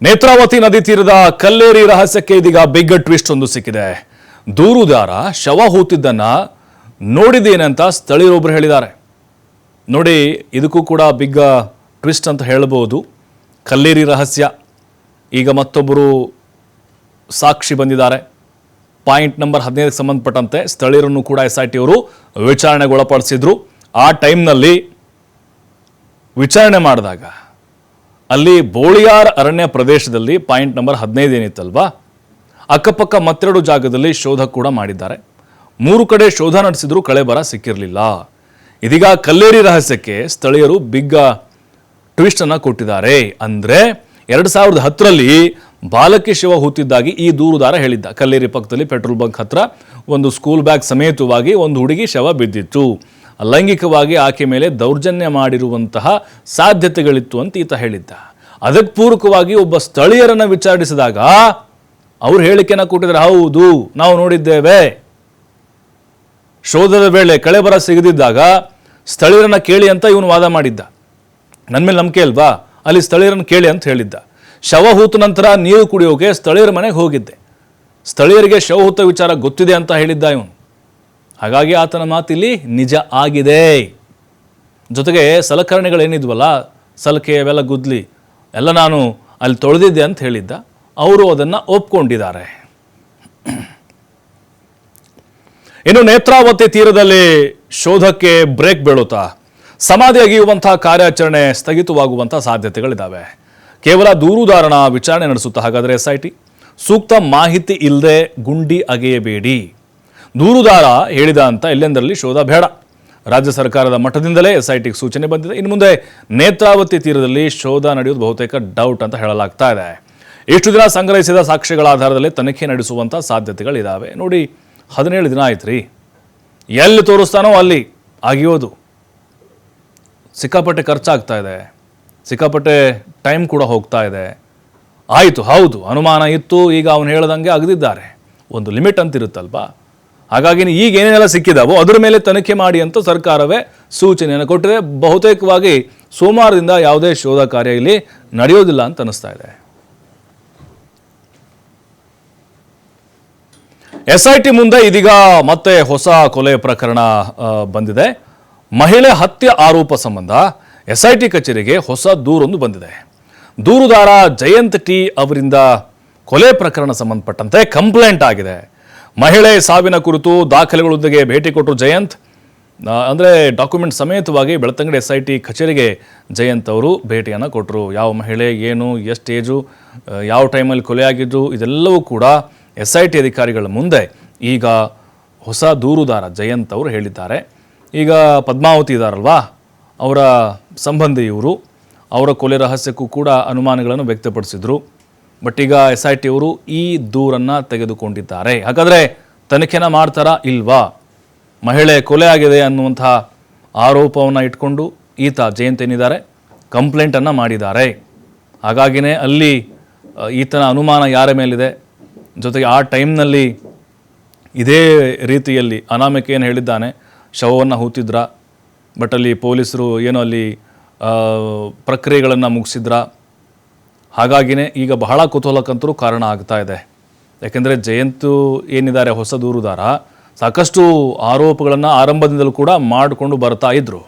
ನೇತ್ರಾವತಿ ನದಿ ತೀರದ ಕಲ್ಲೇರಿ ರಹಸ್ಯಕ್ಕೆ ಇದೀಗ ಬಿಗ್ ಟ್ವಿಸ್ಟ್ ಒಂದು ಸಿಕ್ಕಿದೆ. ದೂರುದಾರ ಶವ ಹೂತಿದ್ದನ್ನ ನೋಡಿದ್ದೇನಂತ ಸ್ಥಳೀಯರೊಬ್ಬರು ಹೇಳಿದ್ದಾರೆ. ನೋಡಿ, ಇದಕ್ಕೂ ಕೂಡ ಬಿಗ್ ಟ್ವಿಸ್ಟ್ ಅಂತ ಹೇಳಬಹುದು. ಕಲ್ಲೇರಿ ರಹಸ್ಯ. ಈಗ ಮತ್ತೊಬ್ಬರು ಸಾಕ್ಷಿ ಬಂದಿದ್ದಾರೆ. ಪಾಯಿಂಟ್ ನಂಬರ್ ಹದಿನೈದಕ್ಕೆ ಸಂಬಂಧಪಟ್ಟಂತೆ ಸ್ಥಳೀಯರನ್ನು ಕೂಡ ಎಸ್ ಐ ಟಿ ಅವರು ವಿಚಾರಣೆಗೆ ಒಳಪಡಿಸಿದ್ರು ಆ ಟೈಮ್ನಲ್ಲಿ ವಿಚಾರಣೆ ಮಾಡಿದಾಗ ಅಲ್ಲಿ ಬೋಳಿಯಾರ್ ಅರಣ್ಯ ಪ್ರದೇಶದಲ್ಲಿ ಪಾಯಿಂಟ್ ನಂಬರ್ ಹದಿನೈದು ಏನಿತ್ತಲ್ವಾ? ಅಕ್ಕಪಕ್ಕ ಮತ್ತೆರಡು ಜಾಗದಲ್ಲಿ ಶೋಧ ಕೂಡ ಮಾಡಿದ್ದಾರೆ. ಮೂರು ಕಡೆ ಶೋಧ ನಡೆಸಿದರೂ ಕಳೆ ಬರ ಸಿಕ್ಕಿರಲಿಲ್ಲ. ಇದೀಗ ಕಲ್ಲೇರಿ ರಹಸ್ಯಕ್ಕೆ ಸ್ಥಳೀಯರು ಬಿಗ್ಗ ಟ್ವಿಸ್ಟನ್ನು ಕೊಟ್ಟಿದ್ದಾರೆ. ಅಂದರೆ ಎರಡು ಸಾವಿರದ ಹತ್ತರಲ್ಲಿ ಬಾಲಕಿ ಶಿವ ಹೂತಿದ್ದಾಗಿ ಈ ದೂರುದಾರ ಹೇಳಿದ್ದ. ಕಲ್ಲೇರಿ ಪಕ್ಕದಲ್ಲಿ ಪೆಟ್ರೋಲ್ ಬಂಕ್ ಹತ್ರ ಒಂದು ಸ್ಕೂಲ್ ಬ್ಯಾಗ್ ಸಮೇತವಾಗಿ ಒಂದು ಹುಡುಗಿ ಶವ ಬಿದ್ದಿತ್ತು. ಲೈಂಗಿಕವಾಗಿ ಆಕೆ ಮೇಲೆ ದೌರ್ಜನ್ಯ ಮಾಡಿರುವಂತಹ ಸಾಧ್ಯತೆಗಳಿತ್ತು ಅಂತ ಈತ ಹೇಳಿದ್ದ. ಅದಕ್ಕೆ ಪೂರಕವಾಗಿ ಒಬ್ಬ ಸ್ಥಳೀಯರನ್ನ ವಿಚಾರಿಸಿದಾಗ ಅವ್ರು ಹೇಳಿಕೆನ ಕೊಟ್ಟಿದ್ದಾರೆ, ಹೌದು, ನಾವು ನೋಡಿದ್ದೇವೆ. ಶೋಧದ ವೇಳೆ ಕಳೆಬರ ಸಿಗದಿದ್ದಾಗ ಸ್ಥಳೀಯರನ್ನ ಕೇಳಿ ಅಂತ ಇವನು ವಾದ ಮಾಡಿದ್ದ. ನನ್ನ ಮೇಲೆ ನಂಬಿಕೆ ಅಲ್ವಾ? ಅಲ್ಲಿ ಸ್ಥಳೀಯರನ್ನ ಕೇಳಿ ಅಂತ ಹೇಳಿದ್ದ. ಶವ ಹೂತ ನಂತರ ನೀರು ಕುಡಿಯೋಕೆ ಸ್ಥಳೀಯರ ಮನೆಗೆ ಹೋಗಿದ್ದೆ. ಸ್ಥಳೀಯರಿಗೆ ಶವ ಹೂತ ವಿಚಾರ ಗೊತ್ತಿದೆ ಅಂತ ಹೇಳಿದ್ದ ಇವನು. ಹಾಗಾಗಿ ಆತನ ಮಾತಿಲ್ಲಿ ನಿಜ ಆಗಿದೆ. ಜೊತೆಗೆ ಸಲಕರಣೆಗಳೇನಿದ್ವಲ್ಲ, ಸಲಕೆ ಅವೆಲ್ಲ ಗುದ್ಲಿ, ಎಲ್ಲ ನಾನು ಅಲ್ಲಿ ತೊಳೆದಿದ್ದೆ ಅಂತ ಹೇಳಿದ್ದ, ಅವರು ಅದನ್ನು ಒಪ್ಕೊಂಡಿದ್ದಾರೆ. ಇನ್ನು ನೇತ್ರಾವತಿ ತೀರದಲ್ಲಿ ಶೋಧಕ್ಕೆ ಬ್ರೇಕ್ ಬೀಳುತ್ತಾ, ಸಮಾಧಿ ಅಗಿಯುವಂತಹ ಕಾರ್ಯಾಚರಣೆ ಸ್ಥಗಿತವಾಗುವಂಥ ಸಾಧ್ಯತೆಗಳಿದ್ದಾವೆ ಕೇವಲ ದೂರುದಾರಣ ವಿಚಾರಣೆ ನಡೆಸುತ್ತಾ, ಹಾಗಾದರೆ ಎಸ್ ಸೂಕ್ತ ಮಾಹಿತಿ ಇಲ್ಲದೆ ಗುಂಡಿ ಅಗೆಯಬೇಡಿ. ದೂರುದಾರ ಹೇಳಿದ ಅಂತ ಎಲ್ಲೆಂದರಲ್ಲಿ ಶೋಧ ಬೇಡ. ರಾಜ್ಯ ಸರ್ಕಾರದ ಮಠದಿಂದಲೇ ಎಸ್ ಸೂಚನೆ ಬಂದಿದೆ. ಇನ್ನು ಮುಂದೆ ನೇತ್ರಾವತಿ ತೀರದಲ್ಲಿ ಶೋಧ ನಡೆಯುವುದು ಬಹುತೇಕ ಡೌಟ್ ಅಂತ ಹೇಳಲಾಗ್ತಾ ಇದೆ. ಇಷ್ಟು ದಿನ ಸಂಗ್ರಹಿಸಿದ ಸಾಕ್ಷ್ಯಗಳ ಆಧಾರದಲ್ಲಿ ತನಿಖೆ ನಡೆಸುವಂಥ ಸಾಧ್ಯತೆಗಳಿದ್ದಾವೆ ನೋಡಿ, ಹದಿನೇಳು ದಿನ ಆಯ್ತು ರೀ ಎಲ್ಲಿ ತೋರಿಸ್ತಾನೋ ಅಲ್ಲಿ ಆಗಿಯೋದು. ಸಿಕ್ಕಾಪಟ್ಟೆ ಖರ್ಚಾಗ್ತಾ ಇದೆ. ಸಿಕ್ಕಾಪಟ್ಟೆ ಟೈಮ್ ಕೂಡ ಹೋಗ್ತಾ ಇದೆ. ಆಯಿತು, ಹೌದು, ಅನುಮಾನ ಇತ್ತು, ಈಗ ಅವನು ಹೇಳ್ದಂಗೆ ಅಗದಿದ್ದಾರೆ. ಒಂದು ಲಿಮಿಟ್ ಅಂತ ಇರುತ್ತಲ್ವಾ ಹಾಗಾಗಿ ಈಗ ಏನೇನೆಲ್ಲ ಸಿಕ್ಕಿದಾವೋ ಅದರ ಮೇಲೆ ತನಿಖೆ ಮಾಡಿ ಅಂತ ಸರ್ಕಾರವೇ ಸೂಚನೆಯನ್ನು ಕೊಟ್ಟಿದೆ. ಬಹುತೇಕವಾಗಿ ಸೋಮವಾರದಿಂದ ಯಾವುದೇ ಶೋಧ ಕಾರ್ಯ ಇಲ್ಲಿ ನಡೆಯೋದಿಲ್ಲ ಅಂತ ಅನಿಸ್ತಾ ಇದೆ. ಎಸ್ ಐ ಟಿ ಮುಂದೆ ಇದೀಗ ಮತ್ತೆ ಹೊಸ ಕೊಲೆ ಪ್ರಕರಣ ಬಂದಿದೆ. ಮಹಿಳೆ ಹತ್ಯೆ ಆರೋಪ ಸಂಬಂಧ ಎಸ್ ಐ ಟಿ ಕಚೇರಿಗೆ ಹೊಸ ದೂರೊಂದು ಬಂದಿದೆ. ದೂರುದಾರ ಜಯಂತ್ ಟಿ ಅವರಿಂದ ಕೊಲೆ ಪ್ರಕರಣ ಸಂಬಂಧಪಟ್ಟಂತೆ ಕಂಪ್ಲೇಂಟ್ ಆಗಿದೆ. ಮಹಿಳೆ ಸಾವಿನ ಕುರಿತು ದಾಖಲೆಗಳೊಂದಿಗೆ ಭೇಟಿ ಕೊಟ್ಟರು ಜಯಂತ್. ಅಂದರೆ ಡಾಕ್ಯುಮೆಂಟ್ ಸಮೇತವಾಗಿ ಬೆಳತಂಗಡಿ ಎಸ್ ಐ ಟಿ ಕಚೇರಿಗೆ ಜಯಂತ್ ಅವರು ಭೇಟಿಯನ್ನು ಕೊಟ್ಟರು ಯಾವ ಮಹಿಳೆ, ಏನು, ಎಷ್ಟು ಏಜು ಯಾವ ಟೈಮಲ್ಲಿ ಕೊಲೆ ಆಗಿದ್ದು, ಇದೆಲ್ಲವೂ ಕೂಡ ಎಸ್ ಐ ಟಿ ಅಧಿಕಾರಿಗಳ ಮುಂದೆ ಈಗ ಹೊಸ ದೂರುದಾರ ಜಯಂತ್ ಅವರು ಹೇಳಿದ್ದಾರೆ. ಈಗ ಪದ್ಮಾವತಿ ಇದ್ದಾರಲ್ವಾ ಅವರ ಸಂಬಂಧಿ ಇವರು ಅವರ ಕೊಲೆ ರಹಸ್ಯಕ್ಕೂ ಕೂಡ ಅನುಮಾನಗಳನ್ನು ವ್ಯಕ್ತಪಡಿಸಿದ್ರು. ಬಟ್ ಈಗ ಎಸ್ ಐ ಟಿ ಅವರು ಈ ದೂರನ್ನು ತೆಗೆದುಕೊಂಡಿದ್ದಾರೆ. ಹಾಗಾದರೆ ತನಿಖೆನ ಮಾಡ್ತಾರಾ ಇಲ್ವಾ? ಮಹಿಳೆ ಕೊಲೆ ಆಗಿದೆ ಅನ್ನುವಂತಹ ಆರೋಪವನ್ನು ಇಟ್ಕೊಂಡು ಈತ ಜಯಂತ್ ಏನಿದ್ದಾರೆ? ಕಂಪ್ಲೇಂಟನ್ನು ಮಾಡಿದ್ದಾರೆ. ಹಾಗಾಗಿನೇ ಅಲ್ಲಿ ಈತನ ಅನುಮಾನ ಯಾರ ಮೇಲಿದೆ? ಜೊತೆಗೆ ಆ ಟೈಮ್ನಲ್ಲಿ ಇದೇ ರೀತಿಯಲ್ಲಿ ಅನಾಮಿಕ ಏನು ಹೇಳಿದ್ದಾನೆ? ಶವವನ್ನು ಹೂತಿದ್ರ? ಬಟ್ ಅಲ್ಲಿ ಪೊಲೀಸರು ಏನೋ ಅಲ್ಲಿ ಪ್ರಕ್ರಿಯೆಗಳನ್ನು ಮುಗಿಸಿದ್ರ? ಹಾಗಾಗಿನೇ ಈಗ ಬಹಳ ಕುತೂಹಲಕ್ಕಂತರೂ ಕಾರಣ ಆಗ್ತಾ ಇದೆ. ಯಾಕೆಂದರೆ ಜಯಂತು ಏನಿದ್ದಾರೆ ಹೊಸ ದೂರುದಾರ ಸಾಕಷ್ಟು ಆರೋಪಗಳನ್ನು ಆರಂಭದಿಂದಲೂ ಕೂಡ ಮಾಡಿಕೊಂಡು ಬರ್ತಾ ಇದ್ರು.